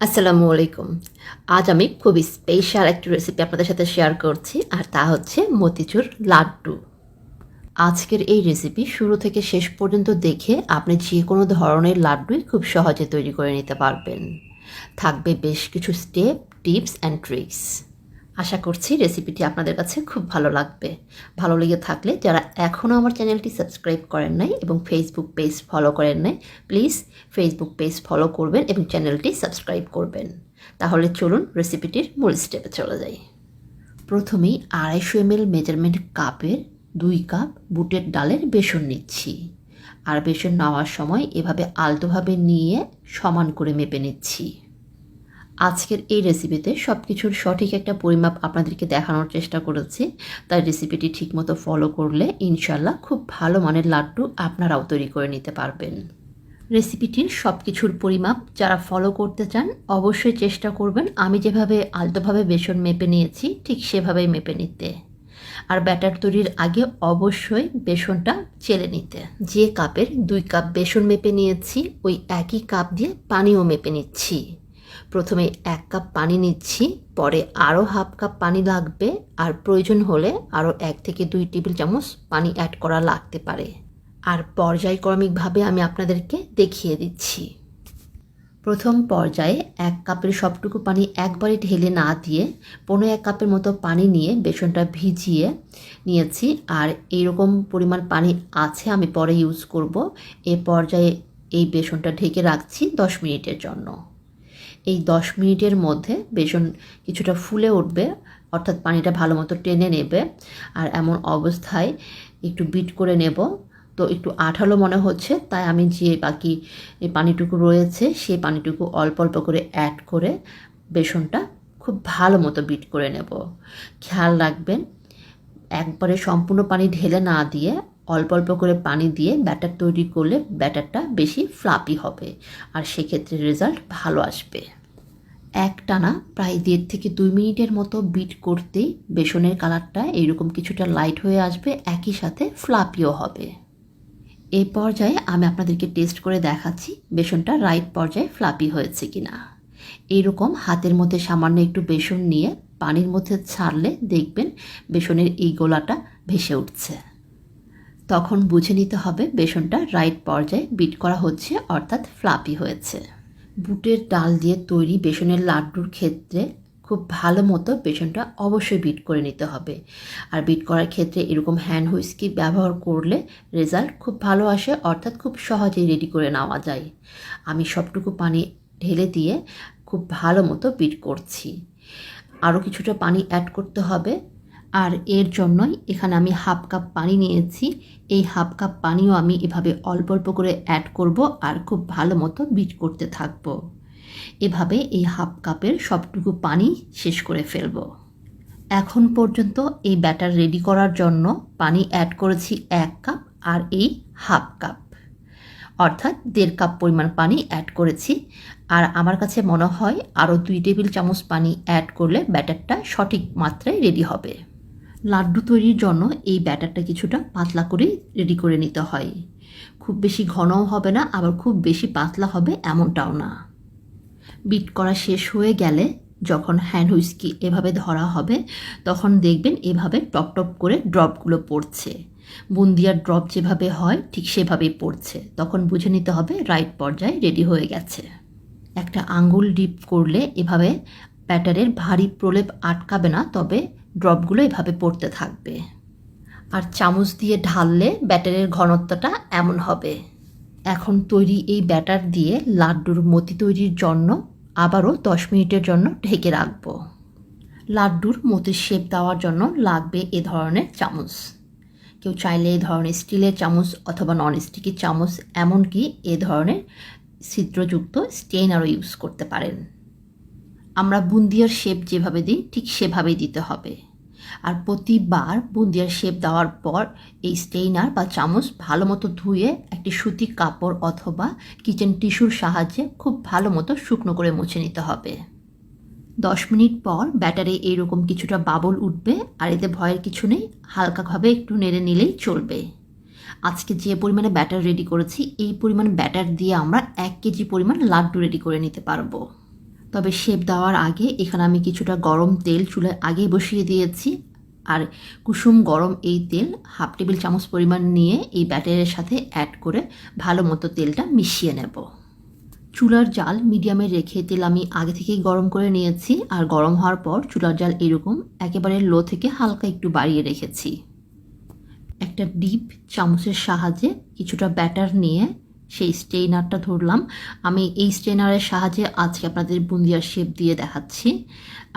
আসসালামু আলাইকুম। আজ আমি খুবই স্পেশাল একটি রেসিপি আপনাদের সাথে শেয়ার করছি, আর তা হচ্ছে মতিচুর লাড্ডু। আজকের এই রেসিপি শুরু থেকে শেষ পর্যন্ত দেখে আপনি যে কোনো ধরনের লাড্ডুই খুব সহজে তৈরি করে নিতে পারবেন। থাকবে বেশ কিছু স্টেপ টিপস অ্যান্ড ট্রিক্স আশা করছি রেসিপিটি আপনাদের কাছে খুব ভালো লাগবে। ভালো লেগে থাকলে যারা এখনও আমার চ্যানেলটি সাবস্ক্রাইব করেন নাই এবং ফেসবুক পেজ ফলো করেন নাই প্লিজ ফেসবুক পেজ ফলো করবেন এবং চ্যানেলটি সাবস্ক্রাইব করবেন। তাহলে চলুন রেসিপিটির মূল স্টেপে চলে যাই। প্রথমেই আড়াইশো এমএল মেজারমেন্ট কাপের দুই কাপ বুটের ডালের বেসন নিচ্ছি। আর বেসন নেওয়ার সময় এভাবে আলতোভাবে নিয়ে সমান করে মেপে নিচ্ছি। আজকের এই রেসিপিতে সব কিছুর সঠিক একটা পরিমাপ আপনাদেরকে দেখানোর চেষ্টা করেছি। তাই রেসিপিটি ঠিকমতো ফলো করলে ইনশাল্লাহ খুব ভালো মানের লাড্ডু আপনারাও তৈরি করে নিতে পারবেন। রেসিপিটির সব কিছুর পরিমাপ যারা ফলো করতে চান, অবশ্যই চেষ্টা করবেন। আমি যেভাবে আলতোভাবে বেসন মেপে নিয়েছি, ঠিক সেভাবেই মেপে নিতে। আর ব্যাটার তৈরির আগে অবশ্যই বেসনটা চেলে নিতে। যে কাপের দুই কাপ বেসন মেপে নিয়েছি, ওই একই কাপ দিয়ে পানিও মেপে নিচ্ছি। প্রথমে এক কাপ পানি নিচ্ছি, পরে আরও হাফ কাপ পানি লাগবে, আর প্রয়োজন হলে আরও এক থেকে দুই টেবিল চামচ পানি অ্যাড করা লাগতে পারে। আর পর্যায়ক্রমিকভাবে আমি আপনাদেরকে দেখিয়ে দিচ্ছি। প্রথম পর্যায়ে এক কাপের সবটুকু পানি একবারে ঢেলে না দিয়ে পনেরো এক কাপের মতো পানি নিয়ে বেসনটা ভিজিয়ে নিয়েছি, আর এইরকম পরিমাণ পানি আছে আমি পরে ইউজ করব। এ পর্যায়ে এই বেসনটা ঢেকে রাখছি দশ মিনিটের জন্য। এই দশ মিনিটের মধ্যে বেসন কিছুটা ফুলে উঠবে, অর্থাৎ পানিটা ভালো মতো টেনে নেবে। আর এমন অবস্থায় একটু বিট করে নেব। তো একটু আঠালো মনে হচ্ছে, তাই আমি যে বাকি পানিটুকু রয়েছে, সেই পানিটুকু অল্প অল্প করে অ্যাড করে বেসনটা খুব ভালো মতো বিট করে নেব। খেয়াল রাখবেন, একবারে সম্পূর্ণ পানি ঢেলে না দিয়ে অল্প অল্প করে পানি দিয়ে ব্যাটার তৈরি করলে ব্যাটারটা বেশি ফ্লাপি হবে। আর সেক্ষেত্রে রেজাল্ট ভালো আসবে। এক টানা প্রায় দেড় থেকে দুই মিনিটের মতো বিট করতেই বেসনের কালারটা এইরকম কিছুটা লাইট হয়ে আসবে, একই সাথে ফ্লাপিও হবে। এই পর্যায়ে আমি আপনাদেরকে টেস্ট করে দেখাচ্ছি বেসনটা রাইট পর্যায়ে ফ্লাপি হয়েছে কি কিনা। এইরকম হাতের মধ্যে সামান্য একটু বেসন নিয়ে পানির মধ্যে ছাড়লে দেখবেন বেসনের এই গোলাটা ভেসে উঠছে। তখন বুঝে নিতে হবে বেসনটা রাইট পর্যায়ে বিট করা হচ্ছে, অর্থাৎ ফ্লাপি হয়েছে। বুটের ডাল দিয়ে তৈরি বেসনের লাড্ডুর ক্ষেত্রে খুব ভালো মতো বেসনটা অবশ্যই বিট করে নিতে হবে। আর বিট করার ক্ষেত্রে এরকম হ্যান্ড হুইস্কি ব্যবহার করলে রেজাল্ট খুব ভালো আসে, অর্থাৎ খুব সহজেই রেডি করে নেওয়া যায়। আমি সবটুকু পানি ঢেলে দিয়ে খুব ভালো মতো বিট করছি। আরও কিছুটা পানি অ্যাড করতে হবে। আর এর জন্যই এখানে আমি হাফ কাপ পানি নিয়েছি। এই হাফ কাপ পানিও আমি এভাবে অল্প অল্প করে অ্যাড করব আর খুব ভালো মতো বিট করতে থাকব। এভাবে এই হাফ কাপের সবটুকু পানি শেষ করে ফেলব। এখন পর্যন্ত এই ব্যাটার রেডি করার জন্য পানি অ্যাড করেছি এক কাপ আর এই হাফ কাপ। অর্থাৎ দেড় কাপ পরিমাণ পানি অ্যাড করেছি। আর আমার কাছে মনে হয় আরও দুই টেবিল চামচ পানি অ্যাড করলে ব্যাটারটা সঠিক মাত্রায় রেডি হবে। লাড্ডু তৈরির জন্য এই ব্যাটারটা কিছুটা পাতলা করেই রেডি করে নিতে হয়। খুব বেশি ঘনও হবে না, আবার খুব বেশি পাতলা হবে এমনটাও না। বিট করা শেষ হয়ে গেলে যখন হ্যান্ড হুইস্কি এভাবে ধরা হবে, তখন দেখবেন এভাবে টপ টপ করে ড্রপগুলো পড়ছে। বুন্দিয়ার ড্রপ যেভাবে হয়, ঠিক সেভাবেই পড়ছে। তখন বুঝে নিতে হবে রাইট পর্যায়ে রেডি হয়ে গেছে। একটা আঙ্গুল ডিপ করলে এভাবে ব্যাটারের ভারী প্রলেপ আটকাবে না, তবে ড্রপগুলো এভাবে পড়তে থাকবে। আর চামচ দিয়ে ঢাললে ব্যাটারের ঘনত্বটা এমন হবে। এখন তৈরি এই ব্যাটার দিয়ে লাড্ডুর মতি তৈরির জন্য আবারও দশ মিনিটের জন্য ঢেকে রাখব। লাড্ডুর মতির শেপ দেওয়ার জন্য লাগবে এ ধরনের চামচ। কেউ চাইলে এ ধরনের স্টিলের চামচ অথবা নন স্টিকের চামচ, এমনকি এ ধরনের ছিদ্রযুক্ত স্টেইনারও ইউজ করতে পারেন। আমরা বুন্দিয়ার শেপ যেভাবে দিই, ঠিক সেভাবেই দিতে হবে। আর প্রতিবার বুন্দিয়ার শেপ দেওয়ার পর এই স্টেইনার বা চামচ ভালো মতো ধুয়ে একটি সুতি কাপড় অথবা কিচেন টিস্যুর সাহায্যে খুব ভালো মতো শুকনো করে মুছে নিতে হবে। দশ মিনিট পর ব্যাটারে এইরকম কিছুটা বাবল উঠবে আর এতে ভয়ের কিছু নেই, হালকাভাবে একটু নেড়ে নিলেই চলবে। আজকে যে পরিমাণে ব্যাটার রেডি করেছি, এই পরিমাণ ব্যাটার দিয়ে আমরা এক কেজি পরিমাণ লাড্ডু রেডি করে নিতে পারব। তবে শেপ দেওয়ার আগে এখানে আমি কিছুটা গরম তেল চুলায় আগেই বসিয়ে দিয়েছি। আর কুসুম গরম এই তেল হাফ টেবিল চামচ পরিমাণ নিয়ে এই ব্যাটারের সাথে অ্যাড করে ভালো মতো তেলটা মিশিয়ে নেব। চুলার জাল মিডিয়ামে রেখে তেল আমি আগে থেকেই গরম করে নিয়েছি আর গরম হওয়ার পর চুলার জাল এরকম একেবারে লো থেকে হালকা একটু বাড়িয়ে রেখেছি। একটা ডিপ চামচের সাহায্যে কিছুটা ব্যাটার নিয়ে সেই স্টেইনারটা ধরলাম। আমি এই স্টেইনারের সাহায্যে আজকে আপনাদের বুন্দিয়ার শেপ দিয়ে দেখাচ্ছি।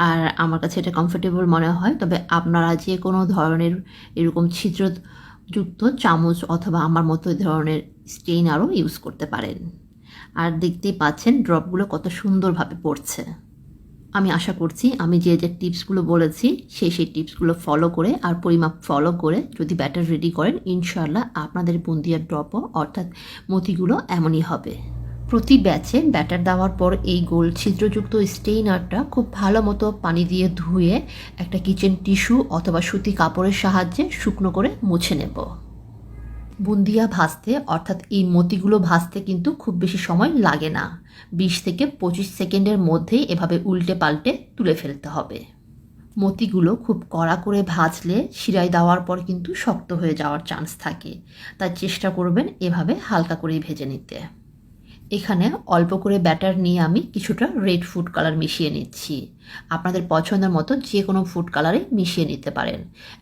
আর আমার কাছে এটা কমফোর্টেবল মনে হয়, তবে আপনারা যে কোনো ধরনের এরকম ছিদ্রযুক্ত চামচ অথবা আমার মতো ধরনের স্টেইনারও ইউজ করতে পারেন। আর দেখতেই পাচ্ছেন ড্রপগুলো কত সুন্দরভাবে পড়ছে। আমি আশা করছি আমি যে যে টিপসগুলো বলেছি, সেই সেই টিপসগুলো ফলো করে আর পরিমাপ ফলো করে যদি ব্যাটার রেডি করেন ইনশাল্লাহ আপনাদের বুন্দিয়ার ড্রপও অর্থাৎ মতিগুলো এমনই হবে। প্রতি ব্যাচে ব্যাটার দেওয়ার পর এই গোল ছিদ্রযুক্ত স্টেইনারটা খুব ভালো মতো পানি দিয়ে ধুয়ে একটা কিচেন টিস্যু অথবা সুতি কাপড়ের সাহায্যে শুকনো করে মুছে নেব। বুন্দিয়া ভাজতে অর্থাৎ এই মতিগুলো ভাজতে কিন্তু খুব বেশি সময় লাগে না। বিশ থেকে পঁচিশ সেকেন্ডের মধ্যেই এভাবে উল্টে পাল্টে তুলে ফেলতে হবে। মতিগুলো খুব কড়া করে ভাজলে শিরায় দেওয়ার পর কিন্তু শক্ত হয়ে যাওয়ার চান্স থাকে। তাই চেষ্টা করবেন এভাবে হালকা করেই ভেজে নিতে। এখানে অল্প করে ব্যাটার নিয়ে আমি কিছুটা রেড ফুড কালার মিশিয়ে নিচ্ছি। আপনাদের পছন্দের মতো যে কোনো ফুড কালারে মিশিয়ে নিতে পারেন।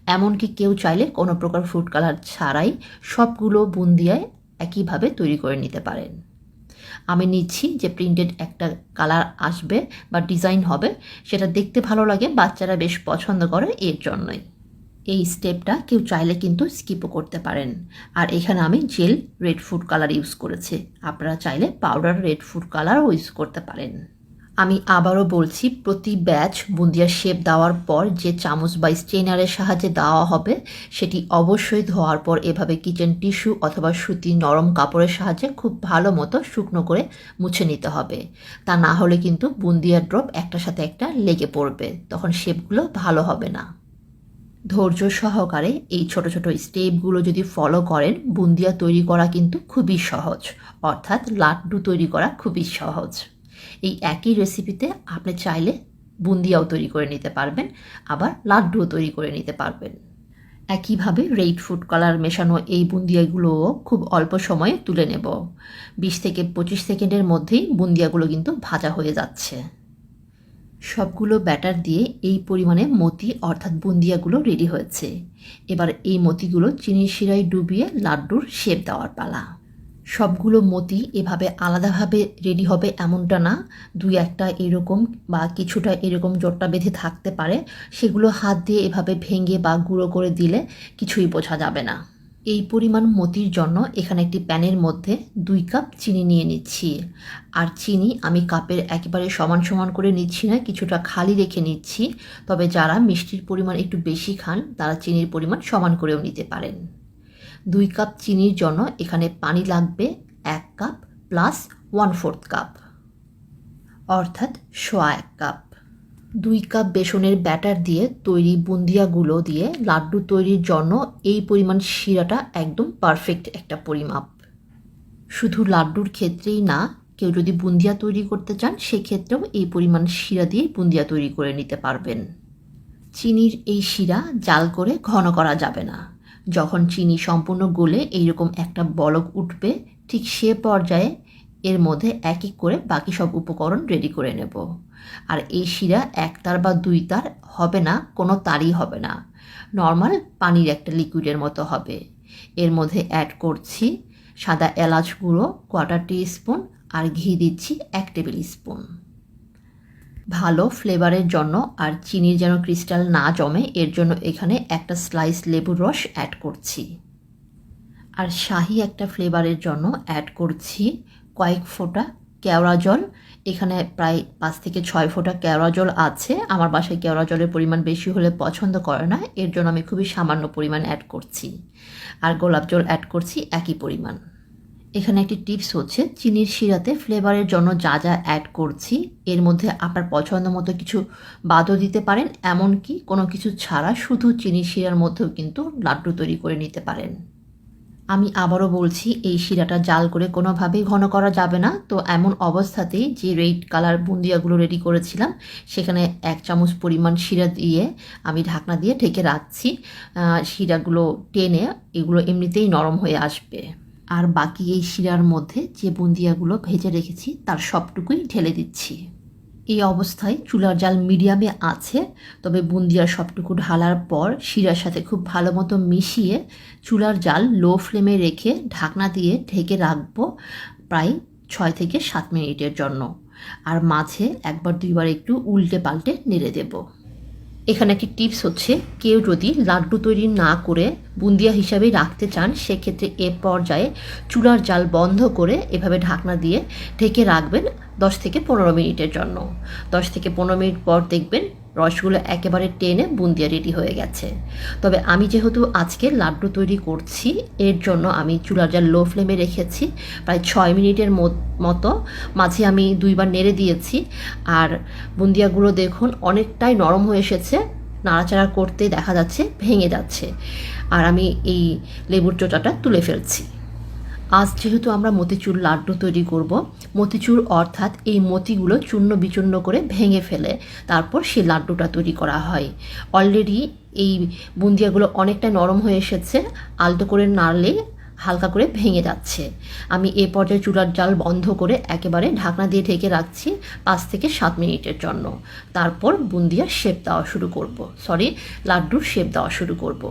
এমনকি কেউ চাইলে কোনো প্রকার ফুড কালার ছাড়াই সবগুলো বুন্দিয়ায় একইভাবে তৈরি করে নিতে পারেন। আমি নিচ্ছি যে প্রিন্টেড একটা কালার আসবে বা ডিজাইন হবে, সেটা দেখতে ভালো লাগে, বাচ্চারা বেশ পছন্দ করে এর জন্যই। এই স্টেপটা কেউ চাইলে কিন্তু স্কিপও করতে পারেন। আর এখানে আমি gel red food colour use করেছি। আপনারা চাইলে পাউডার রেড ফুড কালারও ইউজ করতে পারেন। আমি আবারও বলছি, প্রতি ব্যাচ বুন্দিয়ার শেপ দেওয়ার পর যে চামচ বা স্ট্রেনারের সাহায্যে দেওয়া হবে, সেটি অবশ্যই ধোয়ার পর এভাবে কিচেন টিস্যু অথবা সুতি নরম কাপড়ের সাহায্যে খুব ভালো মতো শুকনো করে মুছে নিতে হবে। তা না হলে কিন্তু বুন্দিয়ার ড্রপ একটার সাথে একটা লেগে পড়বে, তখন শেপগুলো ভালো হবে না। ধৈর্য সহকারে এই ছোট ছোট স্টেপগুলো যদি ফলো করেন, বুন্দিয়া তৈরি করা কিন্তু খুবই সহজ। অর্থাৎ লাড্ডু তৈরি করা খুবই সহজ। এই একই রেসিপিতে আপনি চাইলে বুন্দিয়াও তৈরি করে নিতে পারবেন, আবার লাড্ডুও তৈরি করে নিতে পারবেন। একইভাবে রেড ফুড কালার মেশানো এই বুন্দিয়াগুলোও খুব অল্প সময়ে তুলে নেব। বিশ থেকে পঁচিশ সেকেন্ডের মধ্যেই বুন্দিয়াগুলো কিন্তু ভাজা হয়ে যাচ্ছে। সবগুলো ব্যাটার দিয়ে এই পরিমাণে মতি অর্থাৎ বুন্দিয়াগুলো রেডি হয়েছে। এবার এই মতিগুলো চিনির শিরায় ডুবিয়ে লাড্ডুর শেপ দেওয়ার পালা। সবগুলো মতি এভাবে আলাদাভাবে রেডি হবে এমনটা না, দুই একটা এরকম বা কিছুটা এরকম জোটটা বেঁধে থাকতে পারে, সেগুলো হাত দিয়ে এভাবে ভেঙে বা গুঁড়ো করে দিলে কিছুই বোঝা যাবে না। এই পরিমাণ মতির জন্য এখানে একটি প্যানের মধ্যে দুই কাপ চিনি নিয়ে নিচ্ছি। আর চিনি আমি কাপের একেবারে সমান সমান করে নিচ্ছি না, কিছুটা খালি রেখে নিচ্ছি। তবে যারা মিষ্টির পরিমাণ একটু বেশি খান, তারা চিনির পরিমাণ সমান করেও নিতে পারেন। দুই কাপ চিনির জন্য এখানে পানি লাগবে এক cup plus one fourth cup. অর্থাৎ সোয়া এক কাপ। দুই কাপ বেসনের ব্যাটার দিয়ে তৈরি বুন্দিয়াগুলো দিয়ে লাড্ডু তৈরির জন্য এই পরিমাণ শিরাটা একদম পারফেক্ট একটা পরিমাপ। শুধু লাড্ডুর ক্ষেত্রেই না, কেউ যদি বুন্দিয়া তৈরি করতে চান, সেক্ষেত্রেও এই পরিমাণ শিরা দিয়ে বুন্দিয়া তৈরি করে নিতে পারবেন। চিনির এই শিরা জাল করে ঘন করা যাবে না। যখন চিনি সম্পূর্ণ গলে এইরকম একটা বলক উঠবে, ঠিক সে পর্যায়ে এর মধ্যে এক এক করে বাকি সব উপকরণ রেডি করে নেব। আর এই শিরা এক তার বা দুই তার হবে না, কোনো তারই হবে না। নর্মাল পানির একটা লিকুইডের মতো হবে। এর মধ্যে অ্যাড করছি সাদা এলাচ গুঁড়ো কোয়ার্টার টি স্পুন আর ঘি দিচ্ছি এক টেবিল স্পুন ভালো ফ্লেভারের জন্য আর চিনির যেন ক্রিস্টাল না জমে, এর জন্য এখানে একটা স্লাইস লেবুর রস অ্যাড করছি। আর শাহি একটা ফ্লেভারের জন্য অ্যাড করছি কয়েক ফোঁটা কেওড়া জল এখানে প্রায় পাঁচ থেকে ছয় ফোঁটা কেওড়া জল আছে। আমার বাসায় কেওড়া জলের পরিমাণ বেশি হলে পছন্দ করে না, এর জন্য আমি খুবই সামান্য পরিমাণ অ্যাড করছি। আর গোলাপ জল অ্যাড করছি একই পরিমাণ। এখানে একটি টিপস হচ্ছে, চিনির শিরাতে ফ্লেভারের জন্য যা যা অ্যাড করছি, এর মধ্যে আপনার পছন্দ মতো কিছু বাদও দিতে পারেন, এমনকি কোনো কিছু ছাড়া শুধু চিনির শিরার মধ্যেও কিন্তু লাড্ডু তৈরি করে নিতে পারেন। আমি আবারও বলছি, এই শিরাটা জাল করে কোনোভাবেই ঘন করা যাবে না। তো এমন অবস্থাতেই যে রেড কালার বুন্দিয়াগুলো রেডি করেছিলাম, সেখানে এক চামচ পরিমাণ শিরা দিয়ে আমি ঢাকনা দিয়ে ঢেকে রাখছি। শিরাগুলো টেনে এগুলো এমনিতেই নরম হয়ে আসবে। আর বাকি এই শিরার মধ্যে যে বুন্দিয়াগুলো ভেজে রেখেছি, তার সবটুকুই ঢেলে দিচ্ছি। এই অবস্থায় চুলার জাল মিডিয়ামে আছে, তবে বুন্দিয়ার সবটুকু ঢালার পর শিরার সাথে খুব ভালো মতো মিশিয়ে চুলার জাল লো ফ্লেমে রেখে ঢাকনা দিয়ে ঢেকে রাখব প্রায় ছয় থেকে সাত মিনিটের জন্য। আর মাঝে একবার দুইবার একটু উল্টে পাল্টে নেড়ে দেবো। এখানে একটি টিপস হচ্ছে, কেউ যদি লাড্ডু তৈরি না করে বুন্দিয়া হিসাবে রাখতে চান, সেক্ষেত্রে এ পর্যায়ে চুলার জাল বন্ধ করে এভাবে ঢাকনা দিয়ে ঢেকে রাখবেন দশ থেকে পনেরো মিনিটের জন্য। দশ থেকে পনেরো মিনিট পর দেখবেন রসগুলো একেবারে টেনে বুন্দিয়া রেডি হয়ে গেছে। তবে আমি যেহেতু আজকে লাড্ডু তৈরি করছি, এর জন্য আমি চুলার জাল লো ফ্লেমে রেখেছি, প্রায় ছয় মিনিটের মতো মাঝে আমি দুইবার নেড়ে দিয়েছি, আর বুন্দিয়াগুলো দেখুন অনেকটাই নরম হয়ে এসেছে, নাড়াচাড়া করতে দেখা যাচ্ছে, ভেঙে যাচ্ছে। আর আমি এই লেবুর চোটাটা তুলে ফেলছি। আজ যেহেতু আমরা মতিচুর লাড্ডু তৈরি করব, মতিচুর অর্থাৎ এই মতিগুলো চূর্ণ বিচূর্ণ করে ভেঙে ফেলে তারপর সেই লাড্ডুটা তৈরি করা হয়। অলরেডি এই বুন্দিয়াগুলো অনেকটা নরম হয়ে এসেছে, আলতো করে নাড়লে হালকা করে ভেঙে যাচ্ছে। আমি এ পর্যায়ে চুলার জাল বন্ধ করে একেবারে ঢাকনা দিয়ে ঢেকে রাখছি পাঁচ থেকে সাত মিনিটের জন্য। তারপর বুন্দিয়ার শেপ দেওয়া শুরু করব। সরি লাড্ডুর শেপ দেওয়া শুরু করব।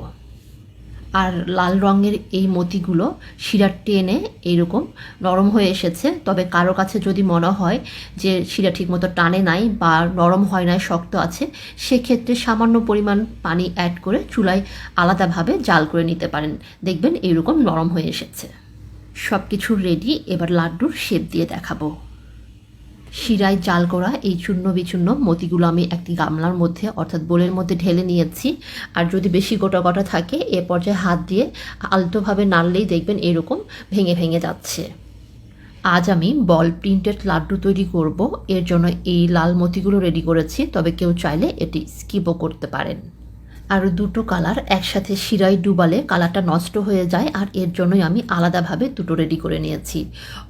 আর লাল রঙের এই মতিগুলো শিরা টেনে এইরকম নরম হয়ে এসেছে। তবে কারও কাছে যদি মনে হয় যে শিরা ঠিকমতো টানে নাই বা নরম হয় নাই, শক্ত আছে, সেক্ষেত্রে সামান্য পরিমাণ পানি অ্যাড করে চুলায় আলাদাভাবে জাল করে নিতে পারেন। দেখবেন এইরকম নরম হয়ে এসেছে। সব কিছু রেডি এবার লাড্ডুর শেপ দিয়ে দেখাবো। শিরায় জাল করা এই চূর্ণ বিচূর্ণ মতিগুলো আমি একটি গামলার মধ্যে, অর্থাৎ বোলের মধ্যে ঢেলে নিয়েছি। আর যদি বেশি গোটা গোটা থাকে, এ পর্যায়ে হাত দিয়ে আলতোভাবে নাড়লেই দেখবেন এরকম ভেঙে ভেঙে যাচ্ছে। আজ আমি বল প্রিন্টেড লাড্ডু তৈরি করব। এর জন্য এই লাল মতিগুলো রেডি করেছি, তবে কেউ চাইলে এটি স্কিপও করতে পারেন। আর দুটো কালার একসাথে শিরায় ডুবালে কালারটা নষ্ট হয়ে যায় আর এর জন্যই আমি আলাদাভাবে দুটো রেডি করে নিয়েছি।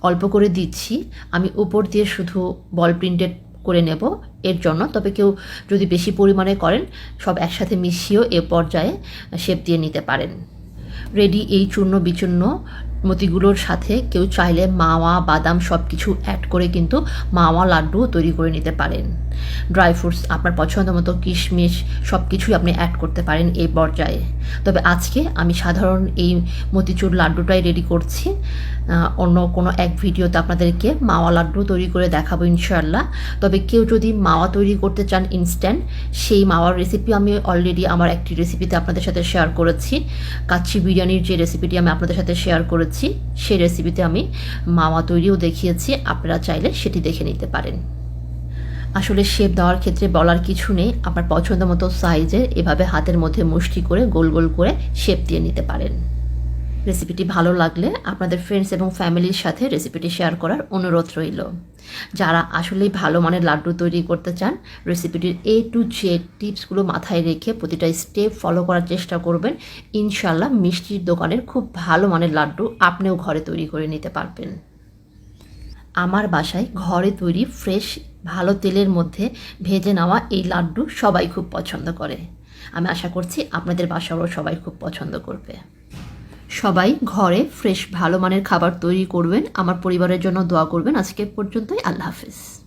অল্প করে দিচ্ছি। আমি উপর দিয়ে শুধু বল প্রিন্টেড করে নেব এর জন্য। তবে কেউ যদি বেশি পরিমাণে করেন, সব একসাথে মিশিয়েও এ পর্যায়ে শেপ দিয়ে নিতে পারেন। রেডি এই চূর্ণ বিচূর্ণ মতিগুলোর সাথে কেউ চাইলে মাওয়া, বাদাম সব কিছু অ্যাড করে কিন্তু মাওয়া লাড্ডুও তৈরি করে নিতে পারেন। ড্রাই ফ্রুটস আপনার পছন্দ মতো কিশমিশ সব কিছুই আপনি অ্যাড করতে পারেন এই পর্যায়ে। তবে আজকে আমি সাধারণ এই মতিচুর লাড্ডুটাই রেডি করছি। অন্য কোনো এক ভিডিওতে আপনাদেরকে মাওয়া লাড্ডু তৈরি করে দেখাবো ইনশাআল্লাহ। তবে কেউ যদি মাওয়া তৈরি করতে চান ইনস্ট্যান্ট সেই মাওয়ার রেসিপি আমি অলরেডি আমার একটি রেসিপিতে আপনাদের সাথে শেয়ার করেছি। কাচ্চি বিরিয়ানির যে রেসিপিটি আমি আপনাদের সাথে শেয়ার করেছি সেই রেসিপিতে আমি মাওয়া তৈরিও দেখিয়েছি, আপনারা চাইলে সেটি দেখে নিতে পারেন। আসলে শেপ দেওয়ার ক্ষেত্রে বলার কিছু নেই, আপনার পছন্দ মতো সাইজের এভাবে হাতের মধ্যে মুষ্টি করে গোল গোল করে শেপ দিয়ে নিতে পারেন। রেসিপিটি ভালো লাগলে আপনাদের ফ্রেন্ডস এবং ফ্যামিলির সাথে রেসিপিটি শেয়ার করার অনুরোধ রইল। যারা আসলেই ভালো মানের লাড্ডু তৈরি করতে চান, রেসিপিটির এ টু জেড টিপসগুলো মাথায় রেখে প্রতিটা স্টেপ ফলো করার চেষ্টা করবেন। ইনশাল্লাহ মিষ্টির দোকানের খুব ভালো মানের লাড্ডু আপনিও ঘরে তৈরি করে নিতে পারবেন। আমার বাসায় ঘরে তৈরি ফ্রেশ ভালো তেলের মধ্যে ভেজে নেওয়া এই লাড্ডু সবাই খুব পছন্দ করে। আমি আশা করছি আপনাদের বাসারও সবাই খুব পছন্দ করবে। সবাই ঘরে ফ্রেশ ভালো মানের খাবার তৈরি করবেন। আমার পরিবারের জন্য দোয়া করবেন। আজকে পর্যন্তই। আল্লাহ হাফিজ।